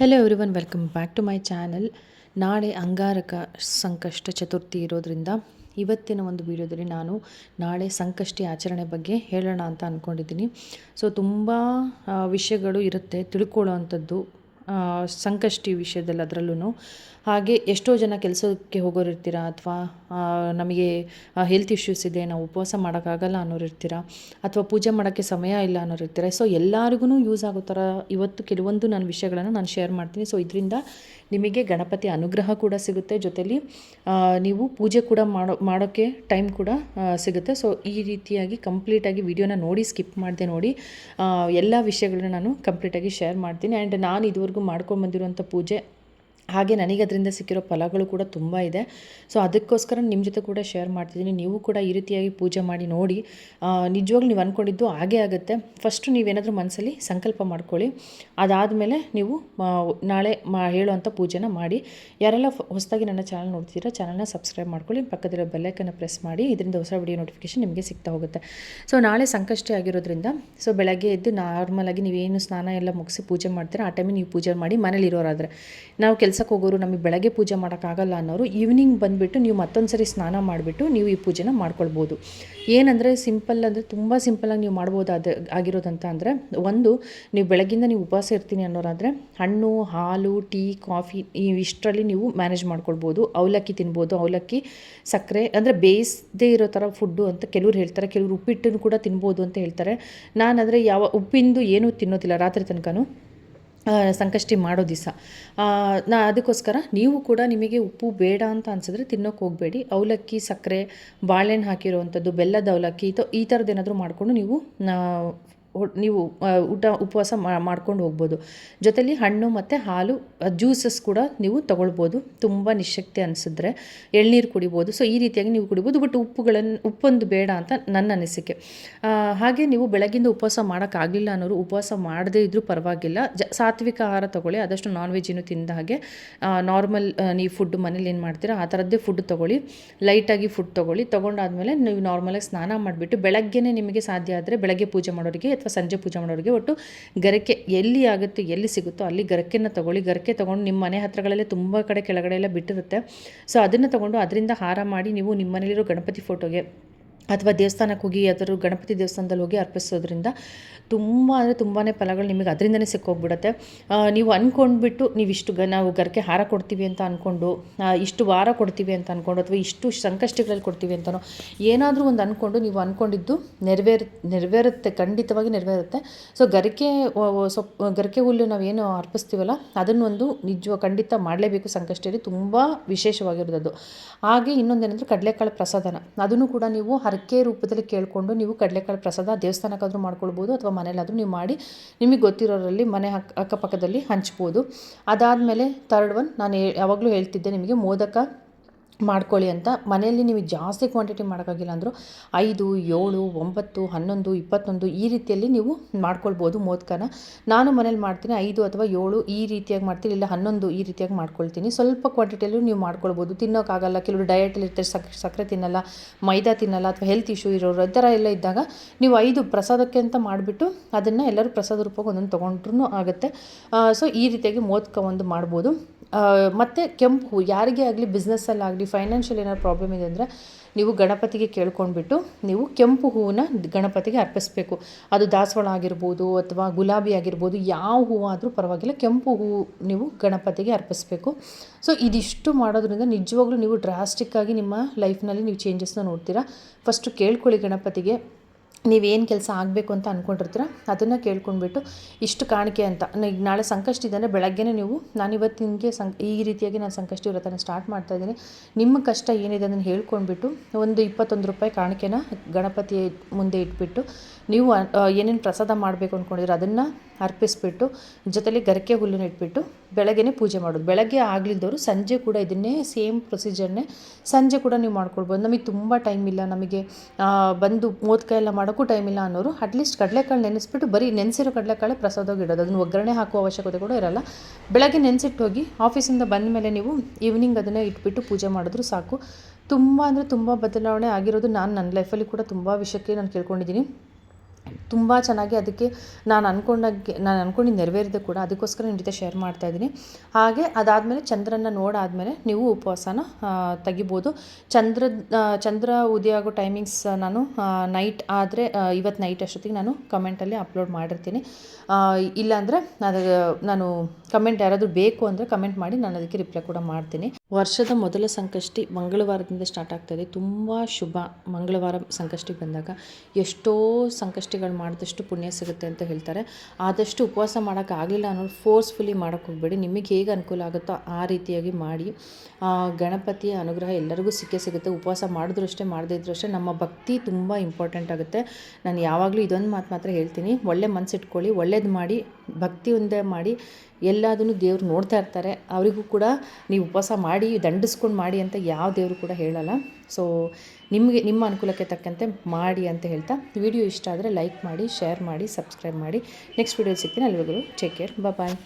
Hello everyone welcome back to my channel ನಾಳೆ ಅಂಗಾರಕ ಸಂಕಷ್ಟ ಚತುರ್ಥಿ ಇರೋದ್ರಿಂದ ಇವತ್ತಿನ ಒಂದು ವಿಡಿಯೋದಲ್ಲಿ ನಾನು ನಾಳೆ ಸಂಕಷ್ಟಿ ಆಚರಣೆ ಬಗ್ಗೆ ಹೇಳೋಣ ಅಂತ ಅಂದ್ಕೊಂಡಿದ್ದೀನಿ ಸೊ ತುಂಬ ವಿಷಯಗಳು ಇರುತ್ತೆ, ತಿಳ್ಕೊಳ್ಳೋ ಅಂಥದ್ದು ಸಂಕಷ್ಟಿ ವಿಷಯದಲ್ಲಿ ಅದರಲ್ಲೂ ಹಾಗೆ ಎಷ್ಟೋ ಜನ ಕೆಲಸಕ್ಕೆ ಹೋಗೋರು ಅಥವಾ ನಮಗೆ ಹೆಲ್ತ್ ಇಶ್ಯೂಸ್ ಇದೆ, ನಾವು ಉಪವಾಸ ಮಾಡೋಕ್ಕಾಗಲ್ಲ ಅನ್ನೋರು ಇರ್ತೀರ ಅಥವಾ ಪೂಜೆ ಮಾಡೋಕ್ಕೆ ಸಮಯ ಇಲ್ಲ ಅನ್ನೋರು ಇರ್ತೀರ ಸೊ ಎಲ್ಲರಿಗೂ ಯೂಸ್ ಆಗೋ ಥರ ಇವತ್ತು ಕೆಲವೊಂದು ನಾನು ವಿಷಯಗಳನ್ನು ನಾನು ಶೇರ್ ಮಾಡ್ತೀನಿ. ಸೊ ಇದರಿಂದ ನಿಮಗೆ ಗಣಪತಿ ಅನುಗ್ರಹ ಕೂಡ ಸಿಗುತ್ತೆ. ಜೊತೆಲಿ ನೀವು ಪೂಜೆ ಕೂಡ ಮಾಡೋ, ಮಾಡೋಕ್ಕೆ ಟೈಮ್ ಕೂಡ ಸಿಗುತ್ತೆ. ಸೊ ಈ ರೀತಿಯಾಗಿ ಕಂಪ್ಲೀಟಾಗಿ ವಿಡಿಯೋನ ನೋಡಿ ಸ್ಕಿಪ್ ಮಾಡಿದೆ ನೋಡಿ ಎಲ್ಲ ವಿಷಯಗಳನ್ನ ನಾನು ಕಂಪ್ಲೀಟಾಗಿ ಶೇರ್ ಮಾಡ್ತೀನಿ. ಆ್ಯಂಡ್ ನಾನು ಇದುವರೆಗೂ ಮಾಡ್ಕೊಂಡು ಬಂದಿರುವಂಥ ಪೂಜೆ ಹಾಗೆ ನನಗೆ ಅದರಿಂದ ಸಿಕ್ಕಿರೋ ಫಲಗಳು ಕೂಡ ತುಂಬ ಇದೆ. ಸೊ ಅದಕ್ಕೋಸ್ಕರ ನಿಮ್ಮ ಜೊತೆ ಕೂಡ ಶೇರ್ ಮಾಡ್ತಿದ್ದೀನಿ. ನೀವು ಕೂಡ ಈ ರೀತಿಯಾಗಿ ಪೂಜೆ ಮಾಡಿ ನೋಡಿ ನಿಜವಾಗ್ಲೂ ನೀವು ಅಂದ್ಕೊಂಡಿದ್ದು ಹಾಗೆ ಆಗುತ್ತೆ. ಫಸ್ಟು ನೀವೇನಾದರೂ ಮನಸ್ಸಲ್ಲಿ ಸಂಕಲ್ಪ ಮಾಡ್ಕೊಳ್ಳಿ. ಅದಾದಮೇಲೆ ನೀವು ನಾಳೆ ಮಾ ಹೇಳುವಂಥ ಪೂಜೆನ ಮಾಡಿ. ಯಾರೆಲ್ಲ ಹೊಸದಾಗಿ ನನ್ನ ಚಾನಲ್ ನೋಡ್ತೀರಾ ಚಾನಲ್ನ ಸಬ್ಸ್ಕ್ರೈಬ್ ಮಾಡ್ಕೊಳ್ಳಿ. ಪಕ್ಕದಲ್ಲಿರೋ ಬೆಲ್ಲೈಕನ್ನು ಪ್ರೆಸ್ ಮಾಡಿ, ಇದರಿಂದ ಹೊಸ ವಿಡಿಯೋ ನೋಟಿಫಿಕೇಶನ್ ನಿಮಗೆ ಸಿಗ್ತಾ ಹೋಗುತ್ತೆ. ಸೊ ನಾಳೆ ಸಂಕಷ್ಟ ಆಗಿರೋದ್ರಿಂದ ಸೊ ಬೆಳಗ್ಗೆ ಎದ್ದು ನಾರ್ಮಲಾಗಿ ನೀವೇನು ಸ್ನಾನ ಎಲ್ಲ ಮುಗಿಸಿ ಪೂಜೆ ಮಾಡ್ತೀರಾ, ಆ ಟೈಮಿಗೆ ನೀವು ಪೂಜೆ ಮಾಡಿ ಮನೇಲಿರೋರಾದರೆ, ನಾವು ನಾವು ಕೆಲಸಕ್ಕೆ ಹೋಗೋರು ನಮಗೆ ಬೆಳಗ್ಗೆ ಪೂಜೆ ಮಾಡೋಕ್ಕಾಗಲ್ಲ ಅನ್ನೋರು ಈವ್ನಿಂಗ್ ಬಂದುಬಿಟ್ಟು ನೀವು ಮತ್ತೊಂದು ಸರಿ ಸ್ನಾನ ಮಾಡಿಬಿಟ್ಟು ನೀವು ಈ ಪೂಜೆನ ಮಾಡ್ಕೊಳ್ಬೋದು. ಏನಂದರೆ ಸಿಂಪಲ್ ಅಂದರೆ ತುಂಬ ಸಿಂಪಲ್ಲಾಗಿ ನೀವು ಮಾಡ್ಬೋದಾದ, ಆಗಿರೋದಂತ ಅಂದರೆ ಒಂದು, ನೀವು ಬೆಳಗ್ಗಿಂದ ನೀವು ಉಪವಾಸ ಇರ್ತೀನಿ ಅನ್ನೋರಾದರೆ ಹಣ್ಣು, ಹಾಲು, ಟೀ, ಕಾಫಿ ಇಷ್ಟರಲ್ಲಿ ನೀವು ಮ್ಯಾನೇಜ್ ಮಾಡ್ಕೊಳ್ಬೋದು. ಅವಲಕ್ಕಿ ತಿನ್ಬೋದು, ಅವಲಕ್ಕಿ, ಸಕ್ಕರೆ ಅಂದರೆ ಬೇಯಿಸದೇ ಇರೋ ಥರ ಫುಡ್ಡು ಅಂತ ಕೆಲವ್ರು ಹೇಳ್ತಾರೆ. ಕೆಲವರು ಉಪ್ಪಿಟ್ಟನ್ನು ಕೂಡ ತಿನ್ಬೋದು ಅಂತ ಹೇಳ್ತಾರೆ. ನಾನಂದರೆ ಯಾವ ಉಪ್ಪಿಂದು ಏನೂ ತಿನ್ನೋದಿಲ್ಲ ರಾತ್ರಿ ತನಕನೂ. ಸಂಕಷ್ಟಿ ಮಾಡೋ ದಿವಸ. ನಾ ಅದಕ್ಕೋಸ್ಕರ ನೀವು ಕೂಡ ನಿಮಗೆ ಉಪ್ಪು ಬೇಡ ಅಂತ ಅನಿಸಿದ್ರೆ ತಿನ್ನೋಕೆ ಹೋಗಬೇಡಿ. ಅವಲಕ್ಕಿ, ಸಕ್ಕರೆ, ಬಾಳೆಹಣ್ಣು ಹಾಕಿರೋವಂಥದ್ದು ಬೆಲ್ಲದ ಅವಲಕ್ಕಿ, ಈ ಥರದ್ದು ಏನಾದರೂ ಮಾಡಿಕೊಂಡು ನೀವು ನೀವು ಊಟ ಉಪವಾಸ ಮಾಡ್ಕೊಂಡು ಹೋಗ್ಬೋದು. ಜೊತೆಲಿ ಹಣ್ಣು ಮತ್ತು ಹಾಲು ಜ್ಯೂಸಸ್ ಕೂಡ ನೀವು ತೊಗೊಳ್ಬೋದು. ತುಂಬ ನಿಶಕ್ತಿ ಅನಿಸಿದ್ರೆ ಎಳ್ನೀರು ಕುಡಿಬೋದು. ಸೊ ಈ ರೀತಿಯಾಗಿ ನೀವು ಕುಡಿಬೋದು. ಬಟ್ ಉಪ್ಪುಗಳನ್ನು ಉಪ್ಪೊಂದು ಬೇಡ ಅಂತ ನನ್ನ ಅನಿಸಿಕೆ. ಹಾಗೆ ನೀವು ಬೆಳಗಿಂದ ಉಪವಾಸ ಮಾಡೋಕ್ಕಾಗಲಿಲ್ಲ ಅನ್ನೋರು ಉಪವಾಸ ಮಾಡದೇ ಇದ್ದರೂ ಪರವಾಗಿಲ್ಲ. ಜ, ಸಾತ್ವಿಕ ಆಹಾರ ತಗೊಳ್ಳಿ. ಆದಷ್ಟು ನಾನ್ ವೆಜ್ಜಿನೂ ತಿಂದ ಹಾಗೆ ನಾರ್ಮಲ್ ನೀವು ಫುಡ್ ಮನೇಲಿ ಏನು ಮಾಡ್ತೀರಾ, ಆ ಥರದ್ದೇ ಫುಡ್ ತೊಗೊಳ್ಳಿ. ಲೈಟಾಗಿ ಫುಡ್ ತೊಗೊಳ್ಳಿ. ತೊಗೊಂಡಾದ್ಮೇಲೆ ನೀವು ನಾರ್ಮಲಾಗಿ ಸ್ನಾನ ಮಾಡಿಬಿಟ್ಟು ಬೆಳಗ್ಗೆನೇ ನಿಮಗೆ ಸಾಧ್ಯ ಆದರೆ ಬೆಳಗ್ಗೆ ಪೂಜೆ ಮಾಡೋರಿಗೆ ಅಥವಾ ಸಂಜೆ ಪೂಜೆ ಮಾಡೋರಿಗೆ ಒಟ್ಟು ಗರಕೆ ಎಲ್ಲಿ ಆಗುತ್ತೆ, ಎಲ್ಲಿ ಸಿಗುತ್ತೋ ಅಲ್ಲಿ ಗರಕೆನ ತಗೊಳ್ಳಿ. ಗರಕೆ ತೊಗೊಂಡು ನಿಮ್ಮ ಮನೆ ಹತ್ರಗಳಲ್ಲೇ ತುಂಬ ಕಡೆ ಕೆಳಗಡೆ ಎಲ್ಲ ಬಿಟ್ಟಿರುತ್ತೆ. ಸೊ ಅದನ್ನು ತೊಗೊಂಡು ಅದರಿಂದ ಹಾರ ಮಾಡಿ ನೀವು ನಿಮ್ಮ ಮನೇಲಿರೋ ಗಣಪತಿ ಫೋಟೋಗೆ ಅಥವಾ ದೇವಸ್ಥಾನಕ್ಕೆ ಹೋಗಿ ಯಾವ್ದಾದ್ರು ಗಣಪತಿ ದೇವಸ್ಥಾನದಲ್ಲಿ ಹೋಗಿ ಅರ್ಪಿಸೋದ್ರಿಂದ ತುಂಬ ಅಂದರೆ ತುಂಬಾ ಫಲಗಳು ನಿಮಗೆ ಅದರಿಂದನೇ ಸಿಕ್ಕೋಗ್ಬಿಡುತ್ತೆ. ನೀವು ಅಂದ್ಕೊಂಡ್ಬಿಟ್ಟು ನೀವು ಇಷ್ಟು ಗ, ನಾವು ಗರಿಕೆ ಹಾರ ಕೊಡ್ತೀವಿ ಅಂತ ಅಂದ್ಕೊಂಡು ಇಷ್ಟು ವಾರ ಕೊಡ್ತೀವಿ ಅಂತ ಅಂದ್ಕೊಂಡು ಅಥವಾ ಇಷ್ಟು ಸಂಕಷ್ಟಗಳಲ್ಲಿ ಕೊಡ್ತೀವಿ ಅಂತನೋ, ಏನಾದರೂ ಒಂದು ಅಂದ್ಕೊಂಡು ನೀವು ಅಂದ್ಕೊಂಡಿದ್ದು ನೆರವೇರ್, ನೆರವೇರುತ್ತೆ, ಖಂಡಿತವಾಗಿ ನೆರವೇರುತ್ತೆ. ಸೊ ಗರಿಕೆ ಸೊಪ್ಪು ಗರಿಕೆ ಹುಲ್ಲು ನಾವೇನು ಅರ್ಪಿಸ್ತೀವಲ್ಲ ಅದನ್ನೊಂದು ನಿಜ, ಖಂಡಿತ ಮಾಡಲೇಬೇಕು ಸಂಕಷ್ಟದಲ್ಲಿ, ತುಂಬ ವಿಶೇಷವಾಗಿರೋದು ಹಾಗೆ ಇನ್ನೊಂದೇನೆಂದರೆ ಕಡಲೆಕಾಳು ಪ್ರಸಾದನ. ಅದನ್ನು ಕೂಡ ನೀವು ಹರಕೆ ರೂಪದಲ್ಲಿ ಕೇಳಿಕೊಂಡು ನೀವು ಕಡಲೆಕಾಳು ಪ್ರಸಾದ ದೇವಸ್ಥಾನಕ್ಕಾದರೂ ಮಾಡ್ಕೊಳ್ಬೋದು ಅಥವಾ ಮನೇಲಾದರೂ ನೀವು ಮಾಡಿ ನಿಮಗೆ ಗೊತ್ತಿರೋರಲ್ಲಿ ಮನೆ ಅಕ್ಕ ಅಕ್ಕಪಕ್ಕದಲ್ಲಿ ಹಂಚ್ಬೋದು. ಅದಾದಮೇಲೆ ಥರ್ಡ್ ಒನ್ ನಾನು ಯಾವಾಗಲೂ ಹೇಳ್ತಿದ್ದೆ ನಿಮಗೆ ಮೋದಕ ಮಾಡ್ಕೊಳ್ಳಿ ಅಂತ ಮನೆಯಲ್ಲಿ ನೀವು ಜಾಸ್ತಿ ಕ್ವಾಂಟಿಟಿ ಮಾಡೋಕ್ಕಾಗಿಲ್ಲ ಅಂದರೂ ಐದು, ಏಳು, ಒಂಬತ್ತು, ಹನ್ನೊಂದು, ಇಪ್ಪತ್ತೊಂದು ಈ ರೀತಿಯಲ್ಲಿ ನೀವು ಮಾಡ್ಕೊಳ್ಬೋದು ಮೋದಕನ. ನಾನು ಮನೇಲಿ ಮಾಡ್ತೀನಿ ಐದು ಅಥವಾ ಏಳು ಈ ರೀತಿಯಾಗಿ ಮಾಡ್ತೀನಿ, ಇಲ್ಲ ಹನ್ನೊಂದು ಈ ರೀತಿಯಾಗಿ ಮಾಡ್ಕೊಳ್ತೀನಿ. ಸ್ವಲ್ಪ ಕ್ವಾಂಟಿಟಿಯಲ್ಲೂ ನೀವು ಮಾಡ್ಕೊಳ್ಬೋದು. ತಿನ್ನೋಕ್ಕಾಗಲ್ಲ, ಕೆಲವರು ಡಯಟಲ್ಲಿ ಇರ್ತಾರೆ, ಸಕ್, ಸಕ್ಕರೆ ತಿನ್ನಲ್ಲ, ಮೈದಾ ತಿನ್ನಲ್ಲ ಅಥವಾ ಹೆಲ್ತ್ ಇಶ್ಯೂ ಇರೋರು, ಈ ಥರ ಎಲ್ಲ ಇದ್ದಾಗ ನೀವು ಐದು ಪ್ರಸಾದಕ್ಕೆ ಅಂತ ಮಾಡಿಬಿಟ್ಟು ಅದನ್ನು ಎಲ್ಲರೂ ಪ್ರಸಾದ ರೂಪಕ್ಕೆ ಒಂದೊಂದು ತೊಗೊಂಡ್ರೂ ಆಗುತ್ತೆ. ಸೊ ಈ ರೀತಿಯಾಗಿ ಮೋದಕ ಒಂದು ಮಾಡ್ಬೋದು. ಮತ್ತು ಕೆಂಪು ಹೂ ಯಾರಿಗೇ ಆಗಲಿ ಬಿಸ್ನೆಸ್ಸಲ್ಲಾಗಲಿ ಫೈನಾನ್ಷಿಯಲ್ ಏನಾದ್ರು ಪ್ರಾಬ್ಲಮ್ ಇದೆ ಅಂದರೆ ನೀವು ಗಣಪತಿಗೆ ಕೇಳ್ಕೊಂಡ್ಬಿಟ್ಟು ನೀವು ಕೆಂಪು ಹೂವನ್ನ ಗಣಪತಿಗೆ ಅರ್ಪಿಸ್ಬೇಕು. ಅದು ದಾಸವಾಳ ಆಗಿರ್ಬೋದು ಅಥವಾ ಗುಲಾಬಿ ಆಗಿರ್ಬೋದು ಯಾವ ಹೂವಾದರೂ ಪರವಾಗಿಲ್ಲ, ಕೆಂಪು ಹೂವು ನೀವು ಗಣಪತಿಗೆ ಅರ್ಪಿಸ್ಬೇಕು. ಸೊ ಇದಿಷ್ಟು ಮಾಡೋದ್ರಿಂದ ನಿಜವಾಗ್ಲೂ ನೀವು ಡ್ರಾಸ್ಟಿಕ್ಕಾಗಿ ನಿಮ್ಮ ಲೈಫ್ನಲ್ಲಿ ನೀವು ಚೇಂಜಸ್ನ ನೋಡ್ತೀರಾ. ಫಸ್ಟು ಕೇಳ್ಕೊಳ್ಳಿ ಗಣಪತಿಗೆ. ನೀವೇನು ಕೆಲಸ ಆಗಬೇಕು ಅಂತ ಅಂದ್ಕೊಂಡಿರ್ತೀರ ಅದನ್ನು ಕೇಳ್ಕೊಂಡ್ಬಿಟ್ಟು ಇಷ್ಟು ಕಾಣಿಕೆ ಅಂತ. ಈಗ ನಾಳೆ ಸಂಕಷ್ಟ ಇದೆ ಅಂದರೆ ಬೆಳಗ್ಗೆನೇ ನೀವು, ನಾನು ಇವತ್ತಿನಿಗೆ ಸಂ ಈ ರೀತಿಯಾಗಿ ನಾನು ಸಂಕಷ್ಟ ವ್ರತನ ಸ್ಟಾರ್ಟ್ ಮಾಡ್ತಾ ಇದ್ದೀನಿ. ನಿಮ್ಮ ಕಷ್ಟ ಏನಿದೆ ಅದನ್ನು ಹೇಳ್ಕೊಂಡ್ಬಿಟ್ಟು ಒಂದು ಇಪ್ಪತ್ತೊಂದು ರೂಪಾಯಿ ಕಾಣಿಕೆನ ಗಣಪತಿ ಮುಂದೆ ಇಟ್ಬಿಟ್ಟು ನೀವು ಏನೇನು ಪ್ರಸಾದ ಮಾಡಬೇಕು ಅಂದ್ಕೊಂಡಿದ್ರೆ ಅದನ್ನು ಅರ್ಪಿಸ್ಬಿಟ್ಟು, ಜೊತೆಲಿ ಗರಿಕೆ ಹುಲ್ಲನ್ನು ಇಟ್ಬಿಟ್ಟು ಬೆಳಗ್ಗೆನೇ ಪೂಜೆ ಮಾಡೋದು. ಬೆಳಗ್ಗೆ ಆಗಲಿದ್ದವರು ಸಂಜೆ ಕೂಡ ಇದನ್ನೇ ಸೇಮ್ ಪ್ರೊಸೀಜರ್ನೇ ಸಂಜೆ ಕೂಡ ನೀವು ಮಾಡ್ಕೊಳ್ಬೋದು. ನಮಗೆ ತುಂಬ ಟೈಮ್ ಇಲ್ಲ, ನಮಗೆ ಬಂದು ಮೋದಕ ಎಲ್ಲ ಮಾಡೋಕ್ಕೂ ಟೈಮ್ ಇಲ್ಲ ಅನ್ನೋರು ಅಟ್ಲೀಸ್ಟ್ ಕಡಲೆಕಾಳು ನೆನೆಸ್ಬಿಟ್ಟು ಬರೀ ನೆನೆಸಿರೋ ಕಡಲೆಕಾಳೆ ಪ್ರಸಾದವಾಗಿ ಇಡೋದು. ಅದನ್ನು ಒಗ್ಗರಣೆ ಹಾಕುವ ಅವಶ್ಯಕತೆ ಕೂಡ ಇರಲ್ಲ. ಬೆಳಗ್ಗೆ ನೆನೆಸಿಟ್ಟು ಹೋಗಿ ಆಫೀಸಿಂದ ಬಂದ ಮೇಲೆ ನೀವು ಈವ್ನಿಂಗ್ ಅದನ್ನೇ ಇಟ್ಬಿಟ್ಟು ಪೂಜೆ ಮಾಡಿದ್ರು ಸಾಕು. ತುಂಬ ಅಂದರೆ ತುಂಬ ಬದಲಾವಣೆ ಆಗಿರೋದು ನಾನು ನನ್ನ ಲೈಫಲ್ಲಿ ಕೂಡ ತುಂಬ ವಿಷಯಕ್ಕೆ ನಾನು ಕೇಳ್ಕೊಂಡಿದ್ದೀನಿ. ತುಂಬ ಚೆನ್ನಾಗಿ ಅದಕ್ಕೆ ನಾನು ಅಂದ್ಕೊಂಡಾಗೆ ನಾನು ಅಂದ್ಕೊಂಡಿದ್ದು ನೆರವೇರಿದೆ ಕೂಡ, ಅದಕ್ಕೋಸ್ಕರ ನಿಮ್ಮ ಜೊತೆ ಶೇರ್ ಮಾಡ್ತಾ ಇದ್ದೀನಿ. ಹಾಗೆ ಅದಾದಮೇಲೆ ಚಂದ್ರನ ನೋಡಾದಮೇಲೆ ನೀವು ಉಪವಾಸನ ತೆಗಿಬೋದು. ಚಂದ್ರ ಚಂದ್ರ ಉದಯ ಆಗೋ ಟೈಮಿಂಗ್ಸ್ ನಾನು ನೈಟ್ ಆದರೆ ಇವತ್ತು ನೈಟ್ ಅಷ್ಟೊತ್ತಿಗೆ ನಾನು ಕಮೆಂಟಲ್ಲಿ ಅಪ್ಲೋಡ್ ಮಾಡಿರ್ತೀನಿ. ಇಲ್ಲಾಂದರೆ, ಅದು, ನಾನು ಕಮೆಂಟ್ ಯಾರಾದರೂ ಬೇಕು ಅಂದರೆ ಕಮೆಂಟ್ ಮಾಡಿ ನಾನು ಅದಕ್ಕೆ ರಿಪ್ಲೈ ಕೂಡ ಮಾಡ್ತೀನಿ. ವರ್ಷದ ಮೊದಲ ಸಂಕಷ್ಟಿ ಮಂಗಳವಾರದಿಂದ ಸ್ಟಾರ್ಟ್ ಆಗ್ತಾಯಿದೆ ತುಂಬ ಶುಭ ಮಂಗಳವಾರ ಸಂಕಷ್ಟಿ ಬಂದಾಗ. ಎಷ್ಟೋ ಸಂಕಷ್ಟಿಗಳು ಮಾಡಿದಷ್ಟು ಪುಣ್ಯ ಸಿಗುತ್ತೆ ಅಂತ ಹೇಳ್ತಾರೆ. ಆದಷ್ಟು ಉಪವಾಸ ಮಾಡೋಕ್ಕಾಗಲಿಲ್ಲ ಅನ್ನೋದು ಫೋರ್ಸ್ಫುಲಿ ಮಾಡೋಕ್ಕೆ ಹೋಗಬೇಡಿ. ನಿಮಗೆ ಹೇಗೆ ಅನುಕೂಲ ಆಗುತ್ತೋ ಆ ರೀತಿಯಾಗಿ ಮಾಡಿ. ಗಣಪತಿಯ ಅನುಗ್ರಹ ಎಲ್ಲರಿಗೂ ಸಿಕ್ಕೇ ಸಿಗುತ್ತೆ. ಉಪವಾಸ ಮಾಡಿದ್ರು ಅಷ್ಟೇ, ಮಾಡದೇ ಅಷ್ಟೇ ನಮ್ಮ ಭಕ್ತಿ ತುಂಬ ಇಂಪಾರ್ಟೆಂಟ್ ಆಗುತ್ತೆ. ನಾನು ಯಾವಾಗಲೂ ಇದೊಂದು ಮಾತು ಮಾತ್ರ ಹೇಳ್ತೀನಿ. ಒಳ್ಳೆ ಮನಸ್ಸಿಟ್ಕೊಳ್ಳಿ ಒಳ್ಳೇದು ಮಾಡಿ, ಭಕ್ತಿ ಒಂದೇ ಮಾಡಿ ಎಲ್ಲದನ್ನು ದೇವ್ರು ನೋಡ್ತಾ ಇರ್ತಾರೆ. ಅವರಿಗೂ ಕೂಡ ನೀವು ಉಪವಾಸ ಮಾಡಿ, ದಂಡಿಸ್ಕೊಂಡು ಮಾಡಿ ಅಂತ ಯಾವ ದೇವರು ಕೂಡ ಹೇಳಲ್ಲ. ಸೊ ನಿಮಗೆ, ನಿಮ್ಮ ಅನುಕೂಲಕ್ಕೆ ತಕ್ಕಂತೆ ಮಾಡಿ ಅಂತ ಹೇಳ್ತಾ ವಿಡಿಯೋ ಇಷ್ಟ ಆದರೆ ಲೈಕ್ ಮಾಡಿ ಶೇರ್ ಮಾಡಿ ಸಬ್ಸ್ಕ್ರೈಬ್ ಮಾಡಿ. ನೆಕ್ಸ್ಟ್ ವಿಡಿಯೋ ಸಿಗ್ತೀನಿ. ಅಲ್ಲಿವರೆಗೂ ಟೇಕ್ ಕೇರ್ ಬಾಯ್